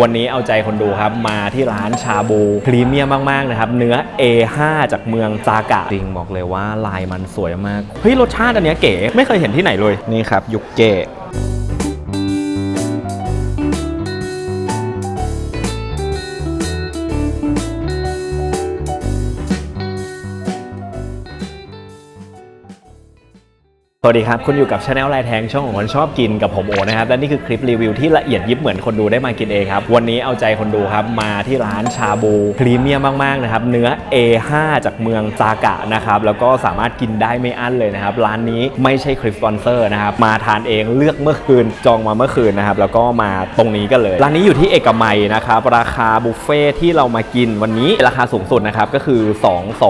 วันนี้เอาใจคนดูครับ มาที่ร้านชาบูพรีเมียมมาก ๆ นะครับ เนื้อ A5 จากเมืองซากะจริงบอกเลยว่าลายมันสวยมาก เฮ้ย รสชาติอันเนี้ยเก๋ ไม่เคยเห็นที่ไหนเลย นี่ครับ ยุกเจ สวัสดีครับ คุณอยู่กับช anel ลายแทงช่องของคนชอบกินกับผมโอนะครับ และนี่คือคลิปรีวิวที่ละเอียดยิบเหมือนคนดูได้มากินเองครับ วันนี้เอาใจคนดูครับ มาที่ร้านชาบูพรีเมียมมาก ๆ นะครับ เนื้อ A5 จากเมืองซากะนะครับ แล้วก็สามารถกินได้ไม่อั้นเลยนะครับ ร้านนี้ไม่ใช่คลิปสปอนเซอร์นะครับ มาทานเองเลือกเมื่อคืนจองมาเมื่อคืนนะครับ แล้วก็มาตรงนี้กันเลย ร้านนี้อยู่ที่เอกมัยนะครับ ราคาบุฟเฟ่ที่เรามากินวันนี้ราคาสูงสุดนะครับก็คือ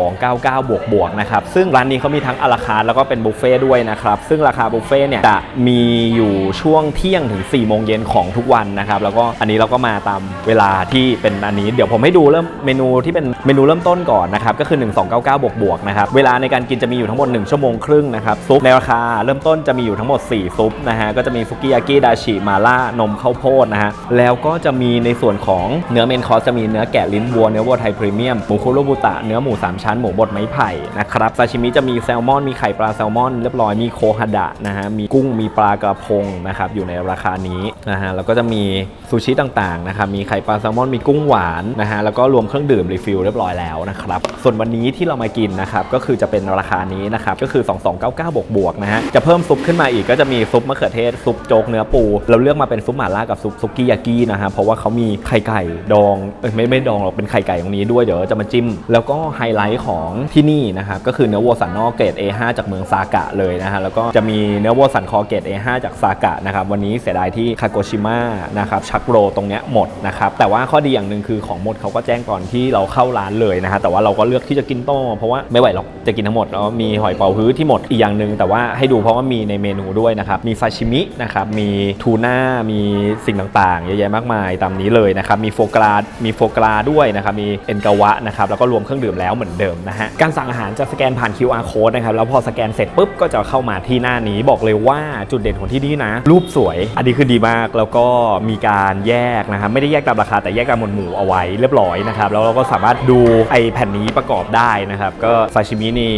2299 บวกบวกนะครับซึ่งร้านนี้เขามีทั้งอาราคาร์แล้วก็เป็นบุฟเฟ่ด้วยนะครับ ซึ่งราคาบุฟเฟ่เนี่ยจะมีอยู่ช่วงเที่ยงถึง4โมงเย็นของทุกวันนะครับ แล้วก็อันนี้เราก็มาตามเวลาที่เป็นอันนี้ เดี๋ยวผมให้ดูเริ่มเมนูที่เป็นเมนูเริ่มต้นก่อนนะครับ ก็คือ 1299 บวกบวกนะครับ เวลาในการกินจะมีอยู่ทั้งหมด 1 ชั่วโมงครึ่งนะครับ ซุปในราคาเริ่มต้นจะมีอยู่ทั้งหมด 4 ซุปนะฮะ ก็จะมีฟุกิยากิดาชิมาล่านมข้าวโพดนะฮะ แล้วก็จะมีในส่วนของเนื้อเมนคอร์สจะมีเนื้อแกะลิ้นวัวเนื้อวัวไทยพรีเมียมหมูคุโรบุตะเนื้อหมู3ชั้นหมูบดไม้ไผ่นะครับซาชิมิจะมีแซลมอนมีไข่ปลาแซลมอนเรียบร้อยมีโคฮาดะนะฮะมีกุ้งมีปลากระพงนะครับอยู่ในราคานี้นะฮะแล้วก็จะมีซูชิต่างๆนะครับมีไข่ปลาแซลมอนมีกุ้งหวานนะฮะแล้วก็รวมเครื่องดื่มรีฟิลเรียบร้อยแล้วนะครับส่วนวันนี้ที่เรามากินนะครับก็คือจะเป็นราคานี้นะครับก็คือ 2299 บวกบวกนะฮะจะเพิ่มซุปขึ้นมาอีกก็จะมีซุปมะเขือเทศซุปโจ๊กเนื้อปู เราเลือกมาเป็นซุปหม่าล่ากับซุปซุกี้ยากินะฮะเพราะว่าเขามีไข่ไก่ดองเอ้ยไม่ไม่ดองหรอกเป็นไข่ไก่ตรงนี้ด้วยเดี๋ยวจะมาจิ้ม แล้วก็ไฮไลท์ของที่นี่นะครับก็คือเนื้อวัวสันนอกเกรด A5 จากเมืองซากะเลยนะฮะแล้วก็จะมีเนื้อวัวสันคอเกรด A5 จากซากะนะครับวันนี้เสียดายที่คาโกชิมะนะครับชักโรตรงเนี้ยหมดนะครับแต่ว่าข้อดีอย่างหนึ่งคือของหมดเขาก็แจ้งก่อนที่เราเข้าร้านเลยนะฮะแต่ว่าเราก็เลือกที่จะกินต่อเพราะว่าไม่ไหวหรอกจะกินทั้งหมดแล้วมีหอยเป๋าฮื้อที่หมดอีกอย่างหนึ่งแต่ว่าให้ดูเพราะว่ามีในเมนูด้วยนะครับมีซาชิมินะครับมีทูน่ามีสิ่งต่างๆเยอะแยะมากมายตามนี้เลยนะครับมีโฟกรามีโฟกราด้วยนะครับมีเอ็นกาวะนะครับแล้วก็รวมเครื่องดื่มแล้วเหมือนเดิมนะฮะการสั่งอาหารจะสแกนผ่าน QR code นะครับแล้วพอสแกนเสร็จปุ๊บก็จะเข้ามาที่หน้านี้บอกเลยว่าจุดเด่นของที่นี่นะ รูปสวย อันนี้คือดีมากแล้วก็มีการแยกนะครับไม่ได้แยกตามราคาแต่แยกตามหมวดหมู่เอาไว้เรียบร้อยนะครับแล้วเราก็สามารถดูไอแผ่นนี้ประกอบได้นะครับก็ซาชิมินี่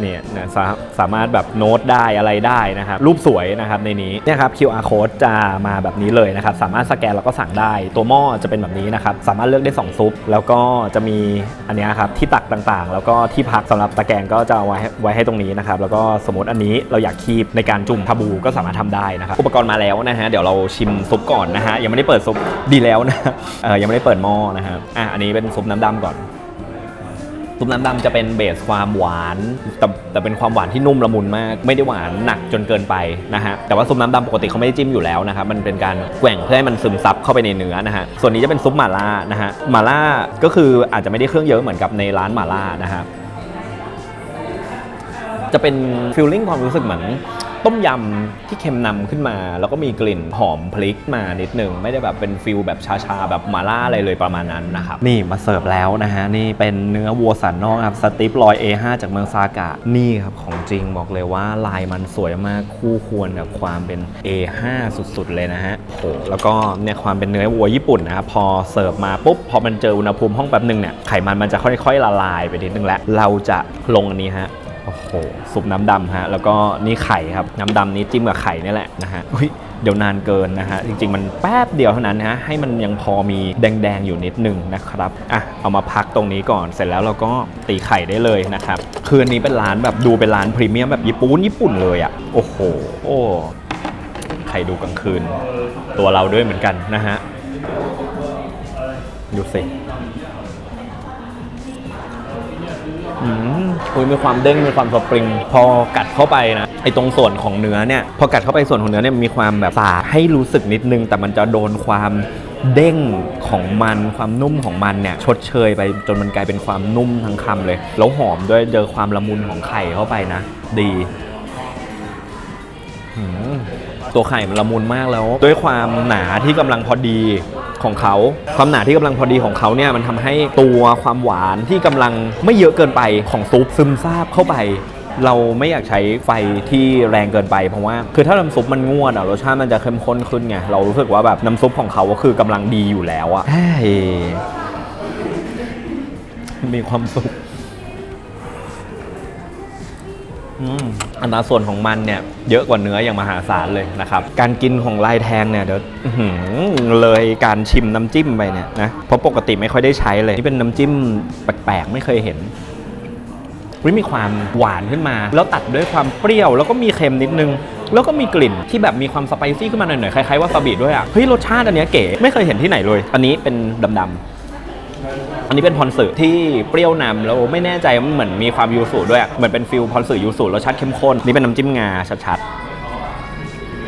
เนี่ยนะสาสามารถแบบโน้ตได้อะไรได้นะครับรูปสวยนะครับในนี้เนี่ยครับ QR code จะมาแบบนี้เลยนะครับสามารถสแกนแล้วก็สั่งได้ ตัวหม้อจะเป็นแบบนี้นะครับสามารถเลือกได้ 2 ซุป แล้วก็จะมีอันนี้ครับที่ตักต่างๆ แล้วก็ที่พักสำหรับตะแกรงก็จะเอาไว้ไว้ให้ตรงนี้นะครับแล้วก็สมมติอันนี้เราอยากคีบในการจุ่มทาบูก็สามารถทำได้นะครับอุปกรณ์มาแล้วนะฮะเดี๋ยวเราชิมซุปก่อนนะฮะยังไม่ได้เปิดซุปดีแล้วนะเออยังไม่ได้เปิดหม้อนะครับอะอันนี้เป็นซุปน้ำดำก่อนซุปน้ำดำจะเป็นเบสความหวานแต่แต่เป็นความหวานที่นุ่มละมุนมาก ไม่ได้หวานหนักจนเกินไปนะฮะแต่ว่าซุปน้ำดำปกติเขาไม่ได้จิ้มอยู่แล้วนะครับมันเป็นการแกว่งเพื่อให้มันซึมซับเข้าไปในเนื้อนะฮะส่วนนี้จะเป็นซุปหม่าล่านะฮะหม่าล่าก็คืออาจจะไม่ได้เครื่องเยอะเหมือนกับในร้านหม่าล่านะฮะ จะเป็นฟิลลิ่งความรู้สึกเหมือนต้มยำที่เค็มนำขึ้นมา แล้วก็มีกลิ่นหอมพริกมานิดหนึ่งไม่ได้แบบเป็นฟิลแบบชาๆ แบบมาล่าอะไรเลยประมาณนั้นนะครับ นี่มาเสิร์ฟแล้วนะฮะ นี่เป็นเนื้อวัวสันนอกครับ สติปลอย A5 จากเมืองซากะ นี่ครับ ของจริงบอกเลยว่าลายมันสวยมากคู่ควรกับความเป็น A5 สุดๆ เลยนะฮะโหแล้วก็เนี่ยความเป็นเนื้อวัวญี่ปุ่นนะครับพอเสิร์ฟมาปุ๊บพอมันเจออุณหภูมิห้องแป๊บหนึ่งเนี่ยไขมันมันจะค่อยๆละลายไปนิดนึงแล้วเราจะลงอันนี้ฮะ โอ้โหซุปน้ำดำฮะแล้วก็นี่ไข่ครับน้ำดำนี้จิ้มกับไข่นี่แหละนะฮะเดี๋ยวนานเกินนะฮะจริง ๆ มันแป๊บเดียวเท่านั้นนะฮะให้มันยังพอมีแดงๆอยู่นิดนึงนะครับอะเอามาพักตรงนี้ก่อนเสร็จแล้วเราก็ตีไข่ได้เลยนะครับคืนนี้เป็นร้านแบบดูเป็นร้านพรีเมียมแบบญี่ปุ่นญี่ปุ่นเลยอะ่ะโอ้โหโอ้ไข่ดูกลางคืน ตัวเราด้วยเหมือนกันนะฮะดูสิ อุ้ยมีความเด้งมีความสปริง พอกัดเข้าไปนะไอตรงส่วนของเนื้อเนี่ยพอกัดเข้าไปส่วนของเนื้อเนี่ยมีความแบบสาให้รู้สึกนิดนึง แต่มันจะโดนความเด้งของมันความนุ่มของมันเนี่ยชดเชยไปจนมันกลายเป็นความนุ่มทั้งคำเลย แล้วหอมด้วยเจอความละมุนของไข่เข้าไปนะ ดีตัวไข่มันละมุนมากแล้ว ด้วยความหนาที่กำลังพอดี ของเขา ความหนาที่กำลังพอดีของเขาเนี่ยมันทำให้ตัวความหวานที่กำลังไม่เยอะเกินไปของซุปซึมซาบเข้าไปเราไม่อยากใช้ไฟที่แรงเกินไปเพราะว่าคือถ้าน้ำซุปมันงวดอะรสชาติมันจะเข้มข้นขึ้นไงเรารู้สึกว่าแบบน้ำซุปของเขาก็คือกำลังดีอยู่แล้วอะเฮมีความสุข อัตราส่วนของมันเนี่ยเยอะกว่าเนื้ออย่างมหาศาลเลยนะครับ การกินของลายแทงเนี่ยเดี๋ยวเลยการชิมน้ำจิ้มไปเนี่ยนะเพราะปกติไม่ค่อยได้ใช้เลยนี่เป็นน้ำจิ้มแปลกๆ ไม่เคยเห็นวิมีความหวานขึ้นมา แล้วตัดด้วยความเปรี้ยว แล้วก็มีเค็มนิดนึง แล้วก็มีกลิ่นที่แบบมีความสไปซี่ขึ้นมาหน่อยๆคล้ายๆว่าซาบิด้วยอะเฮ้ยรสชาติอันเนี้ยเก๋ไม่เคยเห็นที่ไหนเลย อันนี้เป็นดำๆ อันนี้เป็นพรสึที่เปรี้ยวนำแล้วไม่แน่ใจมันเหมือนมีความยูสุด้วยเหมือนเป็นฟิลพรสึยูสุรสชาติเข้มข้นนี่เป็นน้ำจิ้มงาชัดๆ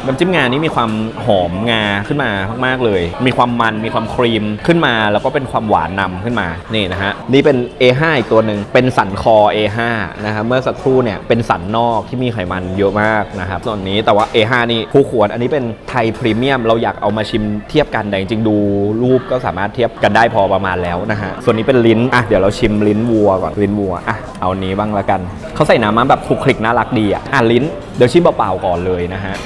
น้ำจิ้มงานี่มีความหอมงาขึ้นมามากๆเลย มีความมันมีความครีมขึ้นมา แล้วก็เป็นความหวานนำขึ้นมานี่นะฮะนี่เป็น A5 อีกตัวหนึ่งเป็นสันคอ A5 นะครับเมื่อสักครู่เนี่ยเป็นสันนอกที่มีไขมันเยอะมากนะครับส่วนนี้แต่ว่า A5 นี่คู่ควรอันนี้เป็นไทยพรีเมียม เราอยากเอามาชิมเทียบกันแต่จริงๆดูรูปก็สามารถเทียบกันได้พอประมาณแล้วนะฮะส่วนนี้เป็นลิ้นอะเดี๋ยวเราชิมลิ้นวัวก่อนลิ้นวัวอะเอานี้บ้างละกันเขาใส่น้ำมาแบบคลุกคลิกน่ารักดีอะอะลิ้นเดี๋ยวชิมเปล่าๆก่อนเลยนะฮะ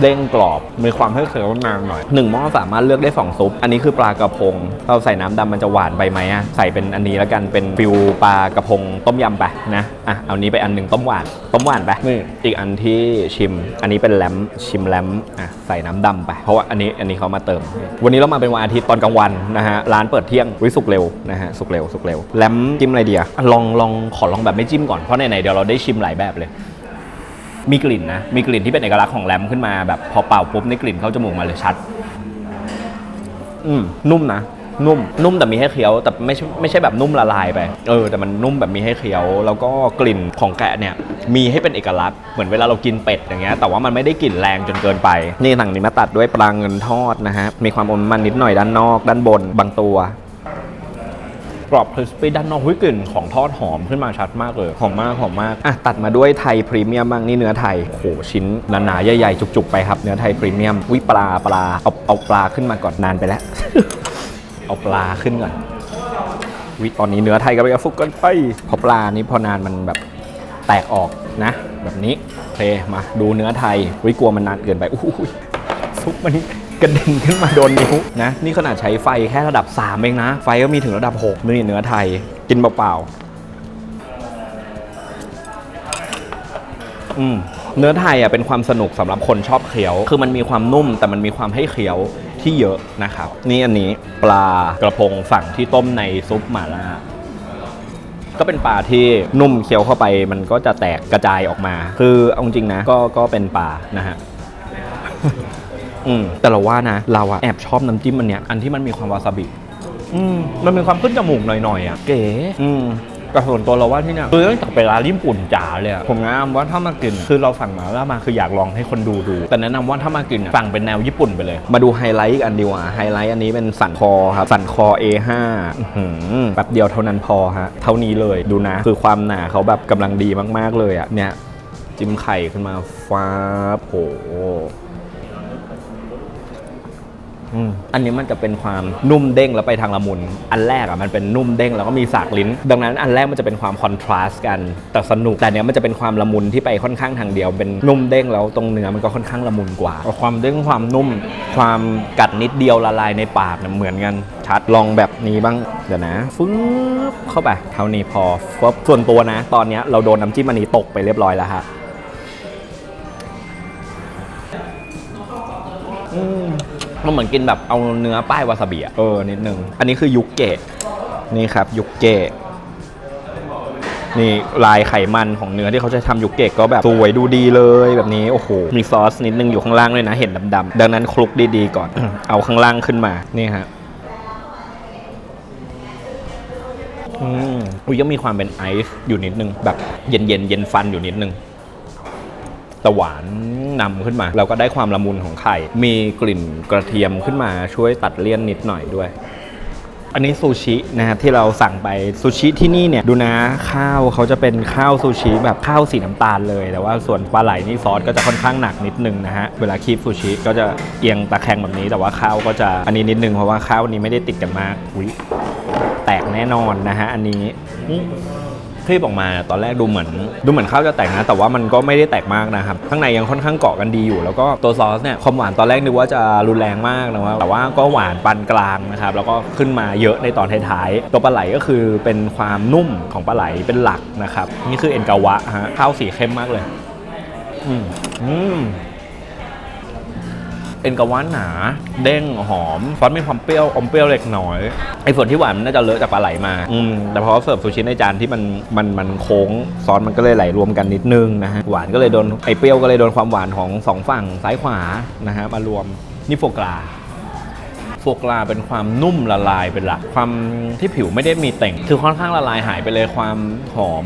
เด้งกรอบ มีความให้เคี้ยวนานหน่อยหนึ่งหม้อสามารถเลือกได้สองซุป อันนี้คือปลากระพง เราใส่น้ำดำมันจะหวานไปไหมอะใส่เป็นอันนี้แล้วกันเป็นฟิวปลากระพงต้มยำไปนะอะเอานี้ไปอันหนึ่งต้มหวานต้มหวานไปนี่อีกอันที่ชิม อันนี้เป็นแลมชิมแลมอะใส่น้ำดำไป เพราะว่าอันนี้อันนี้เขามาเติม วันนี้เรามาเป็นวันอาทิตย์ตอนกลางวันนะฮะร้านเปิดเที่ยงวิสุกเร็วนะฮะสุกเร็วสุกเร็วแลมจิ้มอะไรดีอะอะลองลองขอลองแบบไม่จิ้มก่อนเพราะไหนๆเดี๋ยวเราได้ชิมหลายแบบเลย มีกลิ่นนะ มีกลิ่นที่เป็นเอกลักษณ์ของแรมขึ้นมาแบบพอเป่าปุ๊บในกลิ่นเข้าจมูกมาเลยชัด อืมนุ่มนะ นุ่ม นุ่มแต่มีให้เคี้ยว แต่ไม่ใช่ไม่ใช่แบบนุ่มละลายไป เออ แต่มันนุ่มแบบมีให้เคี้ยว แล้วก็กลิ่นของแกะเนี่ย มีให้เป็นเอกลักษณ์ เหมือนเวลาเรากินเป็ดอย่างเงี้ย แต่ว่ามันไม่ได้กลิ่นแรงจนเกินไป นี่สั่งนี้มาตัดด้วยปลาเงินทอดนะฮะ มีความอมมันนิดหน่อยด้านนอก ด้านบน บางตัว กรอบคริสปี้ด้านนอกหุ้ยกลิ่นของทอดหอมขึ้นมาชัดมากเลย หอมมากหอมมากอะตัดมาด้วยไทยพรีเมียมบ้างนี่เนื้อไทยโหชิ้นหนาๆใหญ่ๆจุกๆไปครับเนื้อไทยพรีเมียมวิปลาปลาเอาเอาปลาขึ้นมาก่อนนานไปแล้ว เอาปลาขึ้นก่อนวิตอนนี้เนื้อไทยก็ไปกับฟุกกันไปเพอปลานี้พอนานมันแบบแตกออกนะ แบบนี้โอเคมาดูเนื้อไทยวิกลัวมันนานเกินไปอุ้ยฟุกมัน กระเด็นขึ้นมาโดนนิ้วนะ นี่ขนาดใช้ไฟแค่ระดับ 3 เองนะ ไฟก็มีถึงระดับ 6 นี่เนื้อไทย กินเปล่าๆอืมเนื้อไทยอะเป็นความสนุกสำหรับคนชอบเคี้ยว คือมันมีความนุ่มแต่มันมีความให้เคี้ยวที่เยอะนะครับ นี่อันนี้ปลากระพงฝั่งที่ต้มในซุปหม่าล่าก็เป็นปลาที่นุ่มเคี้ยวเข้าไป มันก็จะแตกกระจายออกมา คือเอาจริงนะก็ก็เป็นปลานะฮะ อืม แต่เราว่านะเราอะแอบชอบน้ำจิ้มอันเนี้ยอันที่มันมีความวาซาบิอืมมันมีความขึ้นจมูกหน่อยๆอะเก๋อืมแต่ส่วนตัวเราว่าที่เนี่ยคือตั้งแต่ไปร้านญี่ปุ่นจ๋าเลยอะผมแนะนำว่าถ้ามากินคือเราสั่งมาแล้วมาคืออยากลองให้คนดูดู แต่แนะนำว่าถ้ามากินอะสั่งเป็นแนวญี่ปุ่นไปเลย มาดูไฮไลท์อีกอันดีกว่าไฮไลท์อันนี้เป็นสันคอครับสันคอ A5 อื้อหือแป๊บเดียวเท่านั้นพอฮะเท่านี้เลยดูนะ คือความหนาเขาแบบกำลังดีมากๆเลยอะเนี่ยจิ้มไข่ขึ้นมาฟ้าบโห อืมอันนี้มันจะเป็นความนุ่มเด้งแล้วไปทางละมุน อันแรกอะมันเป็นนุ่มเด้งแล้วก็มีสากลิ้น ดังนั้นอันแรกมันจะเป็นความคอนทราสต์กันแต่สนุกแต่อันเนี้ยมันจะเป็นความละมุนที่ไปค่อนข้างทางเดียว เป็นนุ่มเด้งแล้วตรงเนื้อมันก็ค่อนข้างละมุนกว่า ความเด้งความนุ่ม ความกัดนิดเดียวละลายในปากเนี่ยเหมือนกันชัดลองแบบนี้บ้างเดี๋ยวนะฟึ๊บเข้าไปเท่านี้พอฟึบส่วนตัวนะ ตอนเนี้ยเราโดนน้ำจิ้มอันนี้ตกไปเรียบร้อยแล้วฮะอื มมันเหมือนกินแบบเอาเนื้อป้ายวาซาบิอะเออนิดนึง อันนี้คือยุกเกะนี่ครับ ยุกเกะนี่ลายไขมันของเนื้อที่เขาจะทำยุกเกะก็แบบสวยดูดีเลยแบบนี้ โอ้โห มีซอสนิดนึงอยู่ข้างล่างด้วยนะ เห็นดำๆ ดังนั้นคลุกดีๆก่อน เอาข้างล่างขึ้นมา นี่ฮะอืมอุ้ยยังมีความเป็นไอซ์อยู่นิดนึง แบบเย็นๆเย็นเย็นฟันอยู่นิดนึง แต่หวานนำขึ้นมาแล้วก็ได้ความละมุนของไข่ มีกลิ่นกระเทียมขึ้นมาช่วยตัดเลี่ยนนิดหน่อยด้วย อันนี้ซูชินะครับที่เราสั่งไปซูชิที่นี่เนี่ยดูนะข้าวเขาจะเป็นข้าวซูชิแบบข้าวสีน้ำตาลเลย แต่ว่าส่วนปลาไหลนี่ซอสก็จะค่อนข้างหนักนิดนึงนะฮะเวลาคีบซูชิก็จะเอียงตะแคงแบบนี้แต่ว่าข้าวก็จะอันนี้นิดนึงเพราะว่าข้าวนี้ไม่ได้ติดกันมากอุ้ยแตกแน่นอนนะฮะอันนี้ คลีบออกมาตอนแรกดูเหมือน ดูเหมือนข้าวจะแตกนะ แต่ว่ามันก็ไม่ได้แตกมากนะครับข้างในยังค่อนข้างเกาะกันดีอยู่ แล้วก็ตัวซอสเนี่ยความหวานตอนแรกนึกว่าจะรุนแรงมากนะว่าแต่ว่าก็หวานปานกลางนะครับแล้วก็ขึ้นมาเยอะในตอนท้ายๆตัวปลาไหลก็คือเป็นความนุ่มของปลาไหลเป็นหลักนะครับนี่คือเอ็นกาวะฮะข้าวสีเข้มมากเลย อืมอืม เอ็นกะวานหนา เด้งหอมซอสมีความเปรี้ยวอมเปรี้ยวเล็กน้อยไอ้ส่วนที่หวานมันน่าจะเลอะจากปลาไหลมาอืมแต่พอเสิร์ฟซูชิในจานที่มันมันมันโค้งซอสมันก็เลยไหลรวมกันนิดนึงนะฮะหวานก็เลยโดนไอ้เปรี้ยวก็เลยโดนความหวานของสองฝั่งซ้ายขวานะฮะมารวมนี่โฟกราโฟกราเป็นความนุ่มละลายเป็นหลักความที่ผิวไม่ได้มีเต่ง คือค่อนข้างละลายหายไปเลยความหอม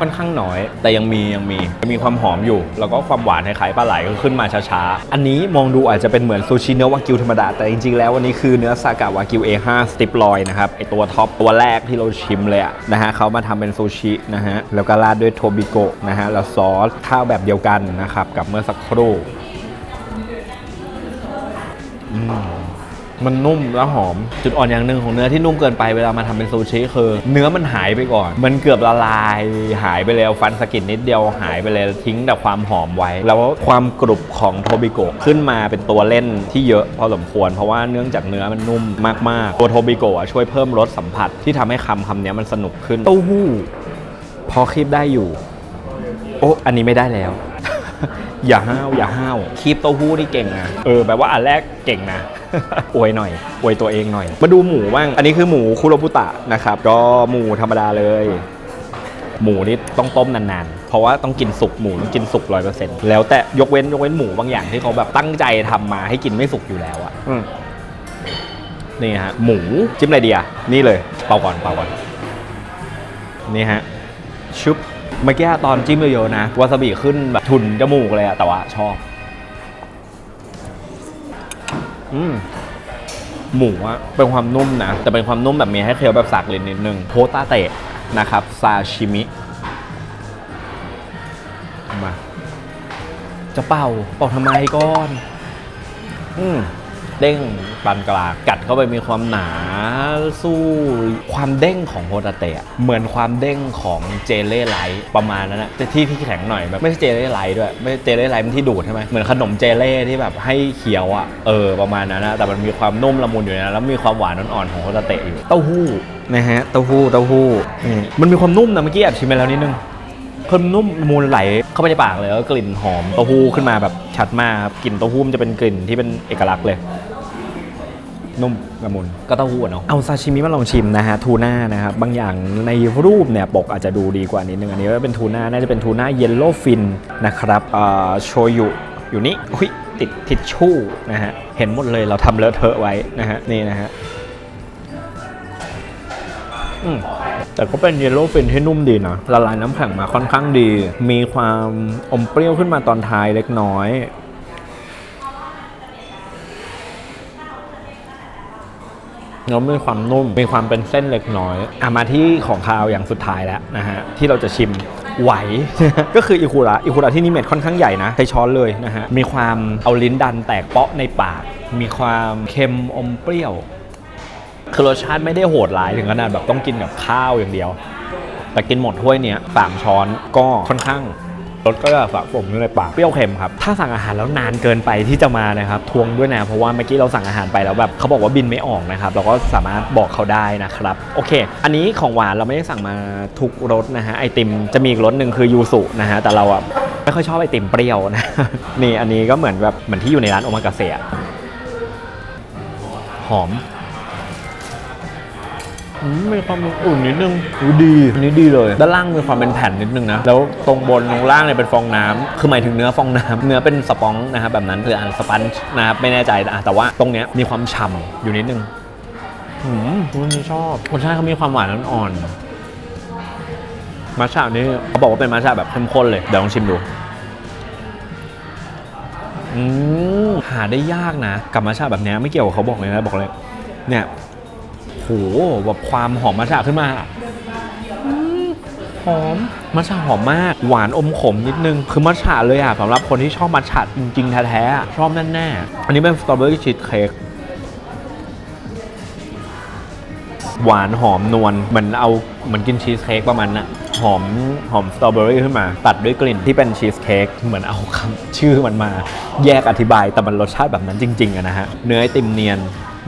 ค่อนข้างน้อย แต่ยังมียังมีมีความหอมอยู่ แล้วก็ความหวานคล้ายๆปลาไหลก็ขึ้นมาช้าๆ อันนี้มองดูอาจจะเป็นเหมือนซูชิเนื้อวากิวธรรมดา แต่จริงๆแล้ววันนี้คือเนื้อซากะวากิว A5 สติปลอยนะครับไอตัวท็อปตัวแรกที่เราชิมเลยะนะฮะเขามาทำเป็นซูชินะฮะแล้วก็ราดด้วยโทบิโกะนะฮะแล้วซอสข้าวแบบเดียวกันนะครับกับเมื่อสักครู่อืม มันนุ่มและหอม จุดอ่อนอย่างหนึ่งของเนื้อที่นุ่มเกินไปเวลามาทำเป็นซูชิคือ เนื้อมันหายไปก่อน มันเกือบละลาย หายไปแล้วฟันสะกิดนิดเดียวหายไปเลยทิ้งแต่ความหอมไว้ แล้วความกรุบของโทบิโกะขึ้นมาเป็นตัวเล่นที่เยอะพอสมควร เพราะว่าเนื่องจากเนื้อมันนุ่มมากๆตัวโทบิโกะช่วยเพิ่มรสสัมผัสที่ทำให้คำคำนี้มันสนุกขึ้นเต้าหู้พอคีบได้อยู่ โอ้อันนี้ไม่ได้แล้วอย่าห้าวอย่าห้าวคีบเต้าหู้นี่เก่งนะเออแปลว่าอันแรกเก่งนะ อวยหน่อยอวยตัวเองหน่อย มาดูหมูบ้าง อันนี้คือหมูคุโรบุตะนะครับ ก็หมูธรรมดาเลย หมูนี่ต้องต้มนานๆ เพราะว่าต้องกินสุกหมูต้องกินสุกร้อยเปอร์เซ็นต์แล้วแต่ยกเว้นยกเว้นหมูบางอย่างที่เขาแบบตั้งใจทำมาให้กินไม่สุกอยู่แล้วอะอืมนี่ฮะ หมูจิ้มอะไรดีอะนี่เลย เป่าก่อนเป่าก่อน นี่ฮะ ชุบเมื่อกี้ตอนจิ้มเยอะๆนะวาซาบิขึ้นแบบทุนจมูกเลยอะแต่ว่าชอบ อืมหมูอะเป็นความนุ่มนะ แต่เป็นความนุ่มแบบมีให้เคี้ยวแบบสักเล็กนิดนึงโฮตาเตะนะครับซาชิมิมาจะเป่าเป่าทำไมก่อน อืม เด้งปานกลางกัดเข้าไปมีความหนาสู้ความเด้งของโฮตาเตะเหมือนความเด้งของเจเล่ไลท์ประมาณนั้นนะแต่ที่ที่แข็งหน่อยแบบไม่ใช่เจเล่ไลท์ด้วยไม่ใช่เจเล่ไลท์มันที่ดูดใช่ไหมเหมือนขนมเจเล่ที่แบบให้เคี้ยวอะเออประมาณนั้นนะแต่มันมีความนุ่มละมุนอยู่นะแล้วมีความหวานอ่อนๆของโฮตาเตะอยู่เต้าหู้นะฮะเต้าหู้เต้าหู้อืมมันมีความนุ่มนะเมื่อกี้แอบชิมไปแล้วนิดนึงเพิ่มนุ่มละมูลไหล เข้าไปในปากเลยแล้วกลิ่นหอมเต้าหู้ขึ้นมาแบบชัดมากครับกลิ่นเต้าหู้มันจะเป็นกลิ่นที่เป็นเอกลักษณ์เลย นุ่มละมุนก็เต้าหู้อะเนาะเอาซาชิมิมาลองชิมนะฮะทูน่านะครับบางอย่างในรูปเนี่ยปกอาจจะดูดีกว่านิดนึงอันนี้ก็เป็นทูน่าน่าจะเป็นทูน่าเยลโล่ฟินนะครับอ่าโชยุอยู่นี่อุ้ยติดทิชชู่นะฮะเห็นหมดเลยเราทำเลอะเทอะไว้นะฮะนี่นะฮะอืม แต่ก็เป็นเยลโล่ฟินที่นุ่มดีนะ ละลายน้ำแข็งมาค่อนข้างดี มีความอมเปรี้ยวขึ้นมาตอนท้ายเล็กน้อย แล้วมีความนุ่ม มีความเป็นเส้นเล็กน้อยอะมาที่ของคาวอย่างสุดท้ายแล้วนะฮะ ที่เราจะชิมไหว ก็คืออิคุระอิคุระที่นี่เม็ดค่อนข้างใหญ่นะใช้ช้อนเลยนะฮะ มีความเอาลิ้นดันแตกเปาะในปาก มีความเค็มอมเปรี้ยว คือรสชาติไม่ได้โหดร้ายถึงขนาดแบบต้องกินกับข้าวอย่างเดียว แต่กินหมดถ้วยเนี้ยสามช้อนก็ค่อนข้างรสก็จะสะสมอยู่ในปากเปรี้ยวเค็มครับ ถ้าสั่งอาหารแล้วนานเกินไปที่จะมานะครับ ทวงด้วยนะ เพราะว่าเมื่อกี้เราสั่งอาหารไปแล้วแบบเขาบอกว่าบินไม่ออกนะครับ เราก็สามารถบอกเขาได้นะครับ โอเค อันนี้ของหวานเราไม่ได้สั่งมาทุกรสนะฮะ ไอติมจะมีอีกรสหนึ่งคือยูสุนะฮะ แต่เราอะไม่ค่อยชอบไอติมเปรี้ยวนะ นี่อันนี้ก็เหมือนแบบเหมือนที่อยู่ในร้านโอมากาเสะหอม อืมมีความอุ่นนิดนึงอุ๊ยดีอันนี้ดีเลย ด้านล่างมีความเป็นแผ่นนิดนึงนะ แล้วตรงบนตรงล่างเนี่ยเป็นฟองน้ำคือหมายถึงเนื้อฟองน้ำเนื้อเป็นสปองนะครับแบบนั้นคืออันสปันช์นะครับไม่แน่ใจนะแต่ว่าตรงเนี้ยมีความฉ่ำอยู่นิดนึงอืมวันนี้ชอบรสชาติเขามีความหวานอ่อนๆมัชฉะนี่เขาบอกว่าเป็นมัชฉะแบบเข้มข้นเลย เดี๋ยวลองชิมดูอืมหาได้ยากนะ กับมัชฉะแบบเนี้ยไม่เกี่ยวกับเขาบอกเลยนะบอกเลย เนี่ย โหแบบความหอมมัทฉะขึ้นมาอืมหอมมัทฉะหอมมาก หวานอมขมนิดนึง คือมัทฉะเลยอะสำหรับคนที่ชอบมัทฉะจริงๆแท้ๆอะชอบแน่ๆอันนี้เป็นสตรอเบอรี่ชีสเค้กหวานหอมนวลเหมือนเอาเหมือนกินชีสเค้กประมาณน่ะหอมหอมสตรอเบอรี่ขึ้นมา ตัดด้วยกลิ่นที่เป็นชีสเค้กเหมือนเอาคำชื่อมันมา แยกอธิบายแต่มันรสชาติแบบนั้นจริงๆอะนะฮะเนื้อไอติมเนียน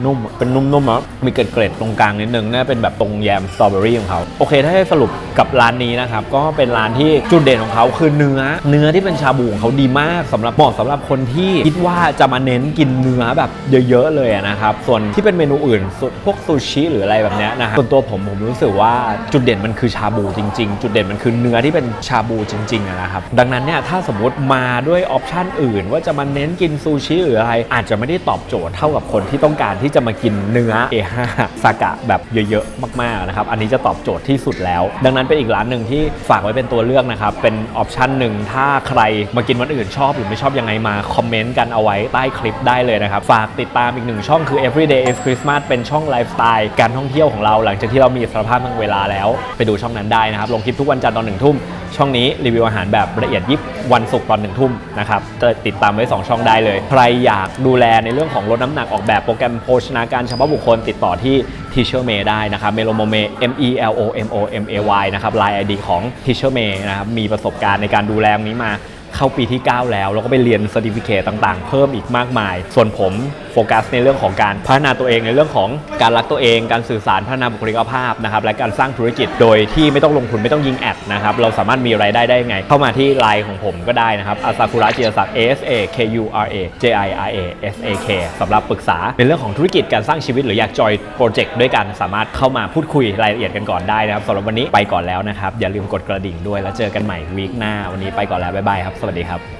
นุ่มเป็นนุ่มๆแล้วมีเกล็ดๆตรงกลางนิดนึงน่าเป็นแบบตรงแยมสตรอเบอรี่ของเขาโอเค ถ้าให้สรุปกับร้านนี้นะครับ ก็เป็นร้านที่จุดเด่นของเขาคือเนื้อ เนื้อที่เป็นชาบูของเขาดีมากสำหรับเหมาะสำหรับคนที่คิดว่าจะมาเน้นกินเนื้อแบบเยอะๆเลยนะครับ ส่วนที่เป็นเมนูอื่นส่วนพวกซูชิหรืออะไรแบบเนี้ยนะฮะส่วนตัวผมผมรู้สึกว่าจุดเด่นมันคือชาบูจริง ๆ จุดเด่นมันคือเนื้อที่เป็นชาบูจริงๆนะครับดังนั้นเนี่ยถ้าสมมติมาด้วยออปชันอื่น ว่าจะมาเน้นกินซูชิหรืออะไรอาจจะไม่ได้ตอบโจทย์เท่ากับคนที่ต้องการที่จะมากินเนื้อ A5 สากะแบบเยอะๆ มากๆนะครับ อันนี้จะตอบโจทย์ที่สุดแล้ว ดังนั้นเป็นอีกร้านหนึ่งที่ฝากไว้เป็นตัวเลือกนะครับ เป็นออปชันหนึ่งถ้าใครมากินวันอื่นชอบหรือไม่ชอบยังไงมาคอมเมนต์กันเอาไว้ใต้คลิปได้เลยนะครับ ฝากติดตามอีกหนึ่งช่องคือ everyday is Christmas เป็นช่องไลฟ์สไตล์การท่องเที่ยวของเราหลังจากที่เรามีอิสรภาพทางเวลาแล้ว ไปดูช่องนั้นได้นะครับลงคลิปทุกวันจันทร์ตอนหนึ่งทุ่ม ช่องนี้รีวิวอาหารแบบละเอียดยิบวันศุกร์ตอนหนึ่งทุ่มนะครับจะติดตามไว้ 2 ช่องได้เลย ใครอยากดูแลในเรื่องของลดน้ำหนักออกแบบโปรแกรมโภชนาการเฉพาะบุคคลติดต่อที่ Teacher May ได้นะครับเมโลโมเม M E L O M O M A Y นะครับ Line ID ของ Teacher May นะครับมีประสบการณ์ในการดูแลตรงนี้มาเข้าปีที่ 9 แล้ว แล้วก็ไปเรียน Certificate ต่างๆ เพิ่มอีกมากมาย ส่วนผมโฟกัสในเรื่องของการพัฒนาตัวเองในเรื่องของการรักตัวเอง การสื่อสารพัฒนาบุคลิกภาพนะครับและการสร้างธุรกิจโดยที่ไม่ต้องลงทุนไม่ต้องยิงแอดนะครับเราสามารถมีรายได้ได้ยังไง เข้ามาที่ไลน์ของผมก็ได้นะครับอาซากุระจิรศักดิ์ A S A K U R A J I R A S A K สำหรับปรึกษาในเรื่องของธุรกิจการสร้างชีวิตหรืออยากจอยโปรเจกต์ด้วยกันสามารถเข้ามาพูดคุยรายละเอียดกันก่อนได้นะครับสำหรับวันนี้ไปก่อนแล้วนะครับอย่าลืมกดกระดิ่งด้วยแล้วเจอกันใหม่วีคหน้า วันนี้ไปก่อนแล้วบ๊ายบายครับ สวัสดีครับ